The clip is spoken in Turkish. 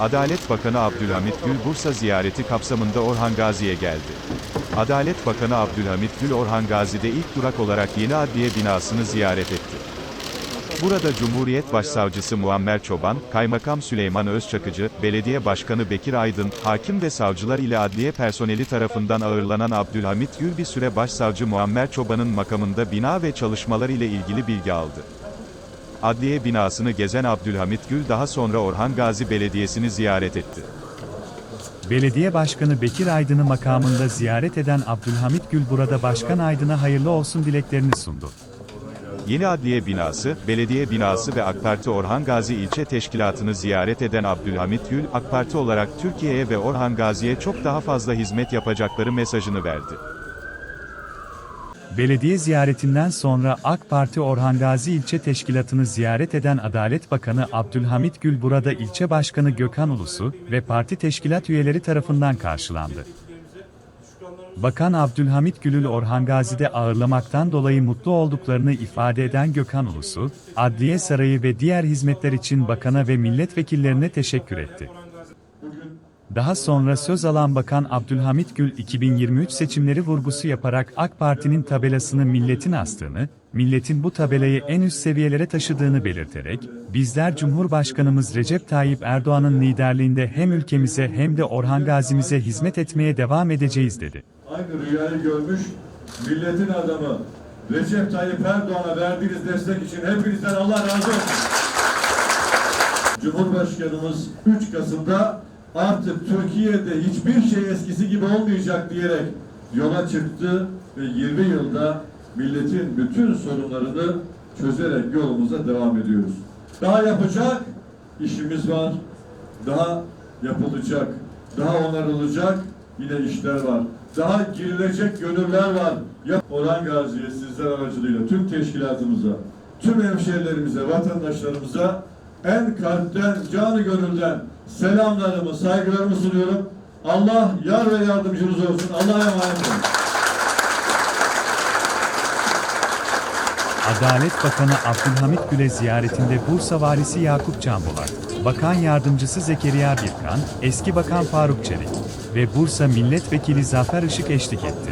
Adalet Bakanı Abdülhamit Gül Bursa ziyareti kapsamında Orhan Gazi'ye geldi. Adalet Bakanı Abdülhamit Gül Orhan Gazi'de ilk durak olarak yeni adliye binasını ziyaret etti. Burada Cumhuriyet Başsavcısı Muammer Çoban, Kaymakam Süleyman Özçakıcı, Belediye Başkanı Bekir Aydın, hakim ve savcılar ile adliye personeli tarafından ağırlanan Abdülhamit Gül bir süre Başsavcı Muammer Çoban'ın makamında bina ve çalışmalar ile ilgili bilgi aldı. Adliye binasını gezen Abdülhamit Gül daha sonra Orhan Gazi Belediyesi'ni ziyaret etti. Belediye Başkanı Bekir Aydın'ı makamında ziyaret eden Abdülhamit Gül burada Başkan Aydın'a hayırlı olsun dileklerini sundu. Yeni adliye binası, belediye binası ve AK Parti Orhan Gazi ilçe teşkilatını ziyaret eden Abdülhamit Gül, AK Parti olarak Türkiye'ye ve Orhan Gazi'ye çok daha fazla hizmet yapacakları mesajını verdi. Belediye ziyaretinden sonra AK Parti Orhan Gazi ilçe teşkilatını ziyaret eden Adalet Bakanı Abdülhamit Gül burada ilçe başkanı Gökhan Ulusu ve parti teşkilat üyeleri tarafından karşılandı. Bakan Abdülhamit Gül'ü Orhan Gazi'de ağırlamaktan dolayı mutlu olduklarını ifade eden Gökhan Ulusu, Adliye Sarayı ve diğer hizmetler için bakana ve milletvekillerine teşekkür etti. Daha sonra söz alan Bakan Abdülhamit Gül 2023 seçimleri vurgusu yaparak AK Parti'nin tabelasını milletin astığını, milletin bu tabelayı en üst seviyelere taşıdığını belirterek, bizler Cumhurbaşkanımız Recep Tayyip Erdoğan'ın liderliğinde hem ülkemize hem de Orhan Gazi'mize hizmet etmeye devam edeceğiz dedi. Aynı rüyayı görmüş milletin adamı Recep Tayyip Erdoğan'a verdiğiniz destek için hepinizden Allah razı olsun. Cumhurbaşkanımız 3 Kasım'da artık Türkiye'de hiçbir şey eskisi gibi olmayacak diyerek yola çıktı ve 20 yılda milletin bütün sorunlarını çözerek yolumuza devam ediyoruz. Daha yapacak işimiz var. Daha yapılacak, daha onarılacak yine işler var. Daha girilecek gönüller var. Ya Orhan Gazi'ye sizler aracılığıyla tüm teşkilatımıza, tüm hemşehrilerimize, vatandaşlarımıza en kalpten, canı gönülden selamlarımı, saygılarımı sunuyorum. Allah yar ve yardımcınız olsun. Allah'a emanet olun. Adalet Bakanı Abdülhamit Gül'e ziyaretinde Bursa Valisi Yakup Canbolak, Bakan Yardımcısı Zekeriya Birkan, Eski Bakan Faruk Çelik ve Bursa Milletvekili Zafer Işık eşlik etti.